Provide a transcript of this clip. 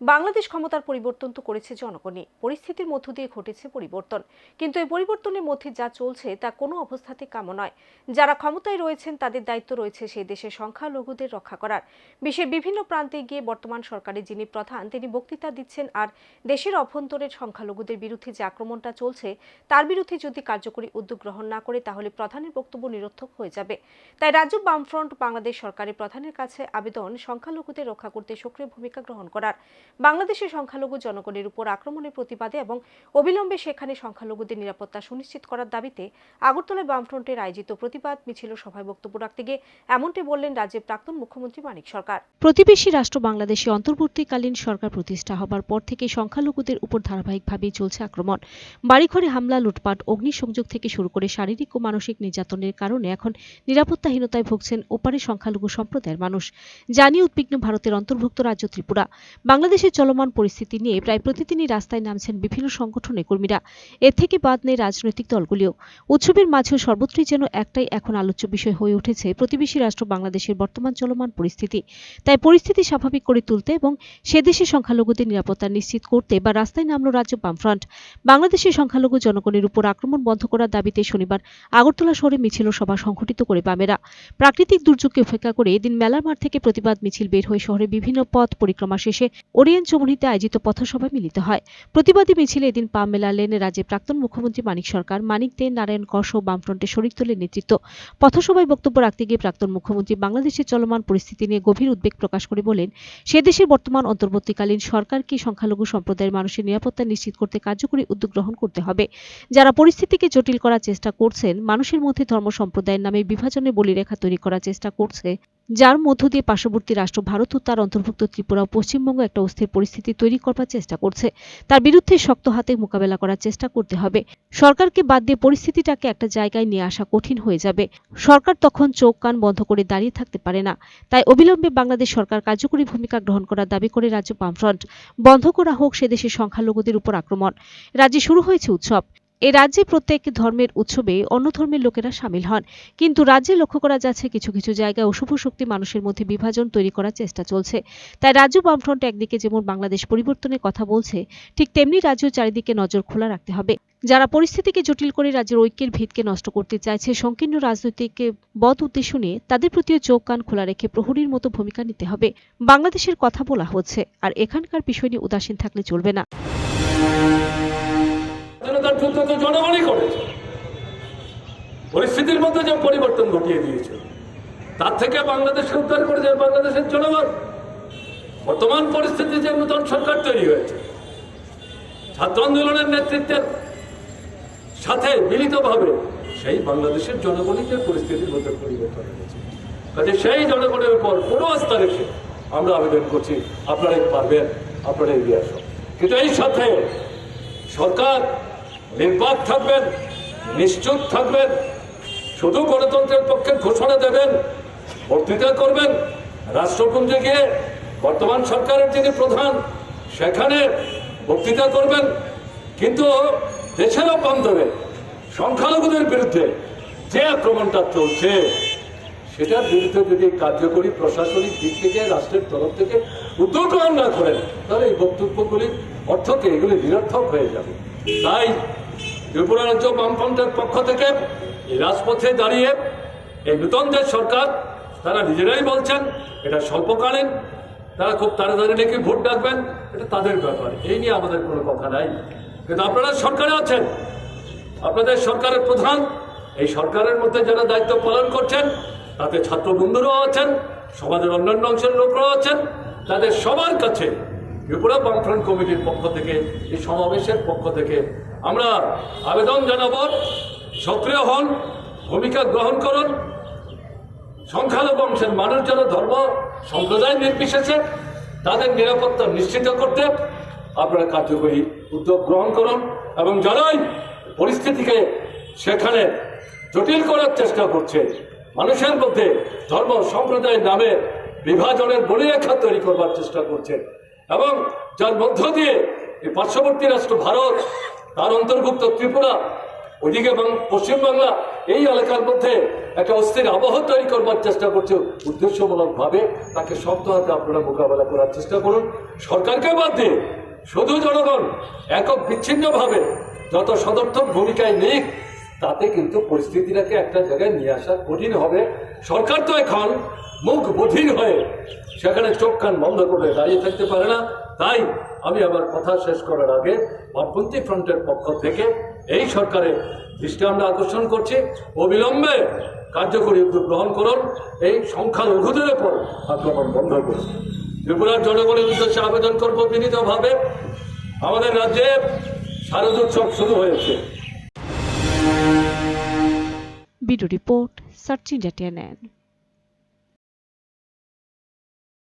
বাংলাদেশ ক্ষমতার পরিবর্তন তো করেছে জনগণই। পরিস্থিতির মধ্য দিয়ে ঘটেছে পরিবর্তন। কিন্তু এই পরিবর্তনের মধ্যে যা চলছে তা কোনো অবস্থাতে কাম নয়। যারা ক্ষমতায় রয়েছেন, তাদের দায়িত্ব রয়েছে সেই দেশের সংখ্যালঘুদের রক্ষা করার। বিশ্বের বিভিন্ন প্রান্তে গিয়ে বর্তমান সরকারের যিনি প্রধান, তিনি বক্তৃতা দিচ্ছেন আর দেশের অভ্যন্তরের সংখ্যালঘুদের বিরুদ্ধে যে আক্রমণটা চলছে, তার বিরুদ্ধে যদি কার্যকরী উদ্যোগ গ্রহণ না করে, তাহলে প্রধানের বক্তব্য নিরর্থক হয়ে যাবে। তাই রাজ্য বামফ্রন্ট বাংলাদেশ সরকারের প্রধানের কাছে আবেদন সংখ্যালঘুদের রক্ষা করতে সক্রিয় ভূমিকা গ্রহণ করার। বাংলাদেশের সংখ্যালঘু জনগণের উপর আক্রমণের প্রতিবাদে এবং অবিলম্বে সেখানে সংখ্যালঘুদের নিরাপত্তা সুনিশ্চিত করার দাবিতে আগরতলায় বামফ্রন্টের আয়োজিত প্রতিবাদ মিছিল সভায় বক্তব্য রাখতে গিয়ে এমনটি বললেন রাজ্যের প্রাক্তন মুখ্যমন্ত্রী মানিক সরকার। প্রতিবেশী রাষ্ট্র বাংলাদেশে অন্তর্বর্তীকালীন সরকার প্রতিষ্ঠা হবার পর থেকে সংখ্যালঘুদের উপর ধারাবাহিকভাবেই চলছে আক্রমণ। বাড়িঘরে হামলা, লুটপাট, অগ্নিসংযোগ থেকে শুরু করে শারীরিক ও মানসিক নির্যাতনের কারণে এখন নিরাপত্তাহীনতায় ভুগছেন ওপারে সংখ্যালঘু সম্প্রদায়ের মানুষ। জানিয়ে উদ্বিগ্ন ভারতের অন্তর্ভুক্ত রাজ্য ত্রিপুরা। বাংলাদেশের চলমান পরিস্থিতি নিয়ে প্রায় প্রতিদিনই রাস্তায় নামছেন বিভিন্ন সংগঠনের কর্মীরা। এর থেকে বাদ নেই রাজনৈতিক দলগুলিও। উৎসবের মাঝেও সর্বত্রই যেন একটাই এখন আলোচ্য বিষয় হয়ে উঠেছে প্রতিবেশী রাষ্ট্র বাংলাদেশের বর্তমান চলমান পরিস্থিতি। তাই পরিস্থিতি স্বাভাবিক করে তুলতে এবং সে দেশের সংখ্যালঘুদের নিরাপত্তা নিশ্চিত করতে বা রাস্তায় নামল রাজ্য বামফ্রন্ট, বাংলাদেশের সংখ্যালঘু জনগণের উপর আক্রমণ বন্ধ করার দাবিতে শনিবার আগরতলা শহরে মিছিল সভা সংঘটিত করে বামেরা। প্রাকৃতিক দুর্যোগকে উপেক্ষা করে এদিন মেলার মাঠ থেকে প্রতিবাদ মিছিল বের হয়ে শহরে বিভিন্ন পথ পরিক্রমা শেষে ওরিয়েন্ট চৌমুহনীতে আয়োজিত পথসভায় মিলিত হয়। প্রতিবাদী মিছিলে এদিন পা মেলালেন রাজ্যের প্রাক্তন মুখ্যমন্ত্রী মানিক সরকার। মানিক দে, নারায়ণ কর ও বামফ্রন্টের শরিক দলের নেতৃত্ব। পথসভায় বক্তব্য রাখতে গিয়ে প্রাক্তন মুখ্যমন্ত্রী বাংলাদেশের চলমান পরিস্থিতি নিয়ে গভীর উদ্বেগ প্রকাশ করে বলেন, সে দেশের বর্তমান অন্তর্বর্তীকালীন সরকারকে সংখ্যালঘু সম্প্রদায়ের মানুষের নিরাপত্তা নিশ্চিত করতে কার্যকরী উদ্যোগ গ্রহণ করতে হবে। যারা পরিস্থিতিকে জটিল করার চেষ্টা করছেন, মানুষের মধ্যে ধর্ম সম্প্রদায়ের নামে বিভাজনের বলিরেখা তৈরি করার চেষ্টা করছে যার মধ্য দিয়ে পার্শ্ববর্তী রাষ্ট্র ভারত ও তার অন্তর্ভুক্ত ত্রিপুরা ও পশ্চিমবঙ্গ একটা অস্থির পরিস্থিতি তৈরি করবার চেষ্টা করছে। তার বিরুদ্ধে শক্ত হাতে মোকাবেলা করার চেষ্টা করতে হবে। সরকারকে বাদ দিয়ে পরিস্থিতিটাকে একটা জায়গায় নিয়ে আসা কঠিন হয়ে যাবে। সরকার তখন চোখ কান বন্ধ করে দাঁড়িয়ে থাকতে পারে না। তাই অবিলম্বে বাংলাদেশ সরকার কার্যকরী ভূমিকা গ্রহণ করার দাবি করে রাজ্য বামফ্রন্ট। বন্ধ করা হোক সে দেশের সংখ্যালঘুদের উপর আক্রমণ। রাজ্যে শুরু হয়েছে উৎসব। এ রাজ্যে প্রত্যেক ধর্মের উৎসবে অন্য ধর্মের লোকেরা সামিল হন। কিন্তু রাজ্যে লক্ষ্য করা যাচ্ছে কিছু কিছু জায়গায় অশুভ শক্তি মানুষের মধ্যে বিভাজন তৈরি করার চেষ্টা চলছে। তাই রাজ্য বামফ্রন্ট একদিকে যেমন বাংলাদেশ পরিবর্তনের কথা বলছে, ঠিক তেমনি রাজ্য চারিদিকে নজর খোলা রাখতে হবে। যারা পরিস্থিতিকে জটিল করে রাজ্যের ঐক্যের ভিতকে নষ্ট করতে চাইছে, সংকীর্ণ রাজনৈতিক বদ উদ্দেশ্য নিয়ে তাদের প্রতিও চোখ কান খোলা রেখে প্রহরীর মতো ভূমিকা নিতে হবে। বাংলাদেশের কথা বলা হচ্ছে, আর এখানকার বিষয় নিয়ে উদাসীন থাকলে চলবে না। যুদ্ধ তো জনগণই করেছে, পরিস্থিতির মধ্যে যে পরিবর্তন ঘটিয়ে দিয়েছে, তার থেকে বাংলাদেশকে উদ্ধার করেছে বাংলাদেশের জনগণ। বর্তমান পরিস্থিতি যে নতুন সরকার তৈরি হয়েছে, ছাত্র আন্দোলনের নেতৃত্বের সাথে মিলিতভাবে সেই বাংলাদেশের জনগণই যে পরিস্থিতির মধ্যে পরিবর্তন হয়েছে কাজে সেই জনগণের উপর কোনো আস্থা রেখে আমরা আবেদন করছি আপনারাই পারবেন, আপনারা এগিয়ে আসুন। কিন্তু এই সাথে সরকার নির্বাক থাকবেন, নিশ্চুপ থাকবেন, শুধু গণতন্ত্রের পক্ষে ঘোষণা দেবেন, বক্তৃতা করবেন। রাষ্ট্রপুঞ্জে গিয়ে বর্তমান সরকারের যিনি প্রধান, সেখানে বক্তৃতা করবেন। কিন্তু দেশের অভ্যন্তরে সংখ্যালঘুদের বিরুদ্ধে যে আক্রমণটা চলছে, সেটার বিরুদ্ধে যদি কার্যকরী প্রশাসনিক দিক থেকে, রাষ্ট্রের তরফ থেকে উদ্যোগ গ্রহণ না করেন, তাহলে এই বক্তব্যগুলির অর্থকে এগুলি নিরর্থক হয়ে যাবে। তাই ত্রিপুরা রাজ্য বামফ্রন্টের পক্ষ থেকে এই রাজপথে দাঁড়িয়ে এই নূতন যে সরকার, তারা নিজেরাই বলছেন এটা স্বল্পকালীন, তারা খুব তাড়াতাড়ি নাকি ভোট ডাকবেন, এটা তাদের ব্যাপার, এই নিয়ে আমাদের কোনো কথা নাই। কিন্তু আপনারা সরকারে আছেন, আপনাদের সরকারের প্রধান, এই সরকারের মধ্যে যারা দায়িত্ব পালন করছেন, তাতে ছাত্র বন্ধুরাও আছেন, সমাজের অন্যান্য অংশের লোকরাও আছেন, তাদের সবার কাছে ত্রিপুরা বামফ্রন্ট কমিটির পক্ষ থেকে, এই সমাবেশের পক্ষ থেকে আমরা আবেদন জানাব, সক্রিয় হন, ভূমিকা গ্রহণ করুন। সংখ্যালঘু অংশের মানুষ যেন ধর্ম, সম্প্রদায় নির্বিশেষে তাদের নিরাপত্তা নিশ্চিত করতে আপনারা কার্যকরী উদ্যোগ গ্রহণ করুন এবং যারাই পরিস্থিতিকে সেখানে জটিল করার চেষ্টা করছে, মানুষের মধ্যে ধর্ম সম্প্রদায়ের নামে বিভাজনের বলিরেখা তৈরি করবার চেষ্টা করছে। এবং যার মধ্য দিয়ে এই পার্শ্ববর্তী রাষ্ট্র ভারত, তার অন্তর্ভুক্ত ত্রিপুরা ওইদিকে বাং- পশ্চিমবাংলা, এই এলাকার মধ্যে একটা অস্থির আবহ তৈরি করবার চেষ্টা করছে। উদ্দেশ্যমূলক ভাবে তাকে শক্ত হাতে আপনারা মোকাবেলা করার চেষ্টা করুন। সরকারকে বাদ দিয়ে শুধু জনগণ একক বিচ্ছিন্ন ভাবে যত সদর্থক ভূমিকায় নিক, তাতে কিন্তু পরিস্থিতিটাকে একটা জায়গায় নিয়ে আসা কঠিন হবে। সরকার তো এখন মুখ বধির হয়ে সেখানে চোখ কান বন্ধ করে দাঁড়িয়ে থাকতে পারে না। তাই আমি আমার কথা শেষ করার আগে বামপন্থী ফ্রন্টের পক্ষ থেকে এই সরকারের দৃষ্টি আমরা আকর্ষণ করছি। অবিলম্বে কার্যকরী উদ্যোগ গ্রহণ করুন। এই সংখ্যালঘুদের উপর আক্রমণ বন্ধ করুন। ত্রিপুরার জনগণের উদ্দেশ্যে আবেদন করব বিনীতভাবে। আমাদের রাজ্যে শারদোৎসব শুরু হয়েছে। Bureau report, search India TNN.